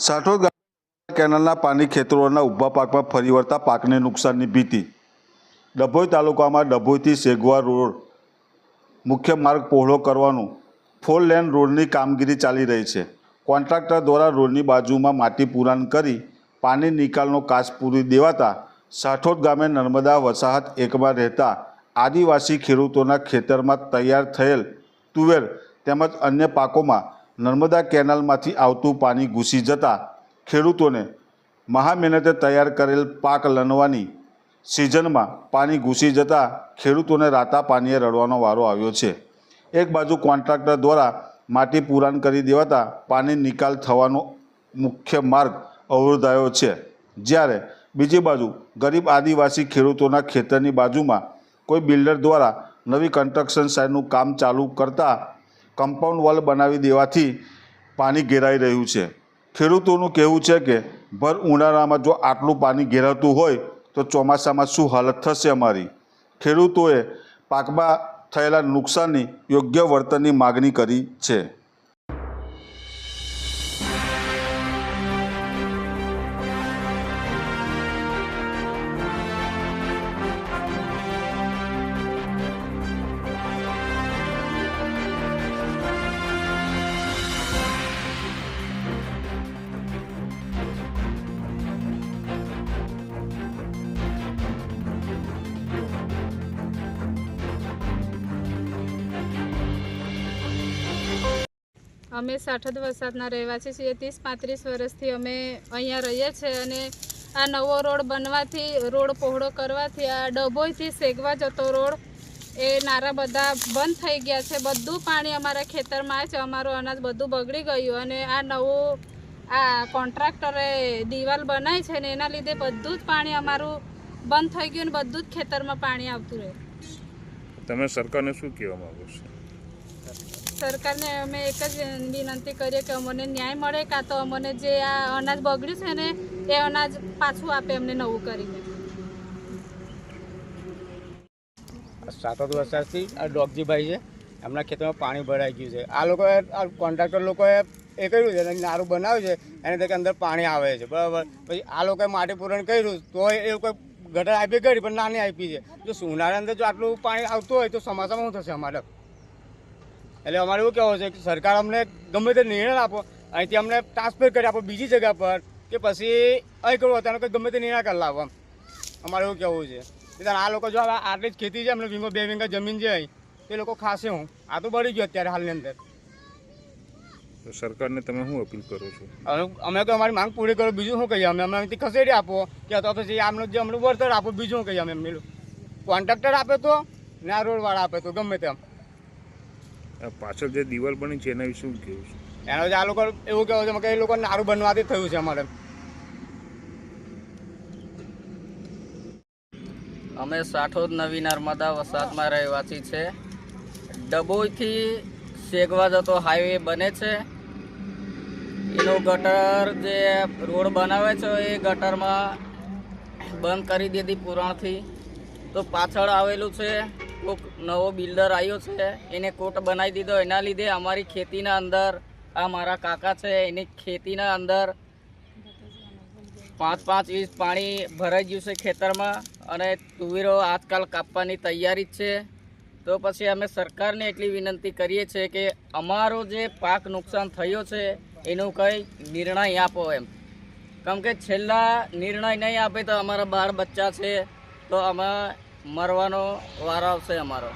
સાઠોદ કેનાલના પાણી ખેતરોના ઊભા પાકમાં ફરી વળતા પાકને નુકસાનની ભીતિ. ડભોઈ તાલુકામાં ડભોઈથી સેગવા રોડ મુખ્ય માર્ગ પહોળો કરવાનું ફોર લેન રોડની કામગીરી ચાલી રહી છે. કોન્ટ્રાક્ટર દ્વારા રોડની બાજુમાં માટી પુરાણ કરી પાણી નિકાલનો કાચ પૂરી દેવાતા સાઠોદ ગામે નર્મદા વસાહત એકમાં રહેતા આદિવાસી ખેડૂતોના ખેતરમાં તૈયાર થયેલ તુવેર તેમજ અન્ય પાકોમાં નર્મદા કેનાલમાંથી આવતું પાણી ઘૂસી જતા ખેડૂતોને મહામહેનતે તૈયાર કરેલ પાક લણવાની સિઝનમાં પાણી ઘૂસી જતા ખેડૂતોને રાતા પાણીએ રડવાનો વારો આવ્યો છે. એક બાજુ કોન્ટ્રાક્ટર દ્વારા માટી પુરાણ કરી દેવાતા પાણી નિકાલ થવાનો મુખ્ય માર્ગ અવરોધાયો છે. જ્યારે બીજી બાજુ ગરીબ આદિવાસી ખેડૂતોના ખેતરની બાજુમાં કોઈ બિલ્ડર દ્વારા નવી કન્સ્ટ્રક્શન સાઇટનું કામ ચાલુ કરતા કમ્પાઉન્ડ વોલ બનાવી દેવાથી પાણી ઘેરાઈ રહ્યું છે. ખેડૂતોનું કહેવું છે કે, ભર ઉનાળામાં જો આટલું પાણી ઘેરાતું હોય, તો ચોમાસામાં શું હાલત થશે અમારી? ખેડૂતોએ પાકમાં થયેલા નુકસાનની યોગ્ય વળતરની માગણી કરી છે. અમે સાઠદ વરસાદના રહેવાસી છીએ. ત્રીસ, પાંત્રીસ વર્ષથી અમે અહીંયા રહીએ છીએ અને આ નવો રોડ બનવાથી, રોડ પહોળો કરવાથી, આ ડભોઈથી સેગવા જતો રોડ, એ નારા બધા બંધ થઈ ગયા છે. બધું પાણી અમારા ખેતરમાં છે. અમારું અનાજ બધું બગડી ગયું અને આ નવું આ કોન્ટ્રાક્ટરે દિવાલ બનાવી છે ને એના લીધે બધું જ પાણી અમારું બંધ થઈ ગયું ને બધું જ ખેતરમાં પાણી આવતું રહે તમે સરકારને શું કહેવા માગો છો? સરકારને અમે એક જ વિનંતી કરીએ કે અમને ન્યાય મળે કાં તો અમને જે આ અનાજ બગડ્યું છે ને, એ અનાજ પાછું આપે અમને નવું કરીને. સાત આઠ વર્ષથી આ ડોગજીભાઈ છે. એમના ખેતરમાં પાણી ભરાઈ ગયું છે. આ લોકોએ, આ કોન્ટ્રાક્ટર લોકોએ એ કર્યું છે નારું બનાવ્યું છે, એને તકે અંદર પાણી આવે છે. બરાબર. પછી આ લોકોએ માટી પૂરણ કર્યું તો એ લોકો ગટર આપી કરી, પણ નાની આપી છે. જો ઉનાળા અંદર જો આટલું પાણી આવતું હોય તો સમાચારમાં શું થશે અમારે? એટલે અમારે એવું કહેવું છે કે સરકાર અમને ગમે તે નિર્ણય આપો અહીંથી અમને ટ્રાન્સફર કરી આપો બીજી જગ્યા પર કે પછી અહીં કરવું અત્યારે કંઈ ગમે તે નિર્ણય કરી લાવો અમારે એવું કહેવું છે. એટલે આ લોકો જો આટલી જ ખેતી છે અમને વીંગો બે વીંગા જમીન છે અહીં તે લોકો ખાશે હું. આ તો બળી ગયું અત્યારે હાલની અંદર. તો સરકારને તમે શું અપીલ કરો છો? અમે તો અમારી માંગ પૂરી કરો બીજું શું કહીએ અમે? અમે અહીંથી ખસેડી આપો કે તો પછી આમનું જે અમને વળતર આપો બીજું શું કહીએ અમે એમને કોન્ટ્રાક્ટર આપે તો ને આ રોડવાળા આપે તો ગમે તેમ. પાછળ જે દિવાલ બની છે એના વિશે શું કહેવું છે? એનો જે આ લોકો એવું કહેવું છે કે એ લોકો નારું બનવાથી થયું છે અમારે. અમે સાઠોદ નવી નર્મદા વસાહતમાં રહેવાસી છે. ડભોઈથી શેકવા જતો હાઈવે બને છે. એનો ગટર જે રોડ બનાવે છે એ ગટરમાં બંધ કરી દીધી પુરાણથી. તો પાછળ આવેલું છે કોઈક નવો બિલ્ડર આવ્યો છે, એને કોટ બનાવી દીધો. એના લીધે અમારી ખેતીના અંદર, આ મારા કાકા છે, એની ખેતીના અંદર પાંચ પાંચ વીસ પાણી ભરાઈ ગયું છે ખેતરમાં અને તુવેરો આજકાલ કાપવાની તૈયારી જ છે. તો પછી અમે સરકારને એટલી વિનંતી કરીએ છીએ કે અમારો જે પાક નુકસાન થયો છે, એનું કંઈ નિર્ણય આપો એમ. કેમ કે છેલ્લા નિર્ણય નહીં આપે તો અમારા બાળ બચ્ચા છે, તો અમે મરવાનો વારો આવશે અમારો.